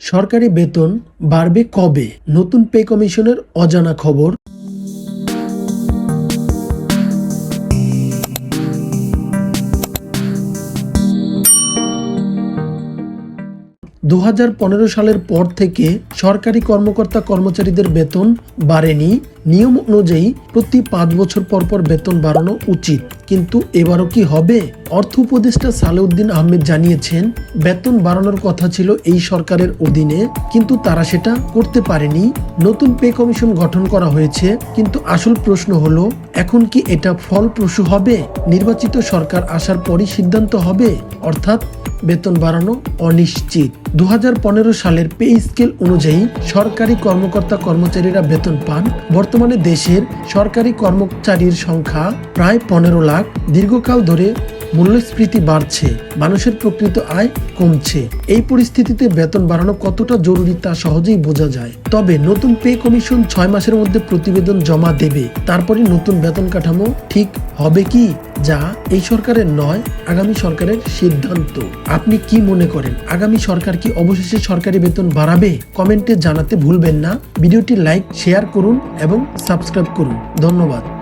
সরকারি বেতন বাড়বে কবে? নতুন পে কমিশনের অজানা খবর। দু হাজার পনেরো সালের পর থেকে সরকারি কর্মকর্তা কর্মচারীদের বেতন বাড়েনি। নিয়ম অনুযায়ী প্রতি পাঁচ বছর পর পর বেতন বাড়ানো উচিত। কিন্তু এবারও কি হবে? অর্থ উপদেষ্টা সালেউদ্দিন আহমেদ জানিয়েছেন, বেতন বাড়ানোর কথা ছিল এই সরকারের অধীনে, কিন্তু তারা সেটা করতে পারেনি। নতুন পে কমিশন গঠন করা হয়েছে, কিন্তু আসল প্রশ্ন হলো, এখন কি এটা ফলপ্রসূ হবে? নির্বাচিত সরকার আসার পরই সিদ্ধান্ত হবে? অর্থাৎ বেতন বাড়ানো অনিশ্চিত। দু হাজার পনেরো সালের পে স্কেল অনুযায়ী সরকারি কর্মকর্তা কর্মচারীরা বেতন পান। বর্তমানে দেশের সরকারি কর্মচারীর সংখ্যা প্রায় পনেরো লাখ। দীর্ঘকাল ধরে মূল্যস্ফীতি বাড়ছে, মানুষের প্রকৃত আয় কমছে। এই পরিস্থিতিতে বেতন বাড়ানো কতটা জরুরি তা সহজেই বোঝা যায়। তবে নতুন পে কমিশন ছয় মাসের মধ্যে প্রতিবেদন জমা দেবে। তারপরে নতুন বেতন কাঠামো ঠিক হবে কি, যা এই সরকারের নয়, আগামী সরকারের সিদ্ধান্ত। আপনি কি মনে করেন, আগামী সরকার কি অবশেষে সরকারি বেতন বাড়াবে? কমেন্টে জানাতে ভুলবেন না। ভিডিওটি লাইক, শেয়ার করুন এবং সাবস্ক্রাইব করুন। ধন্যবাদ।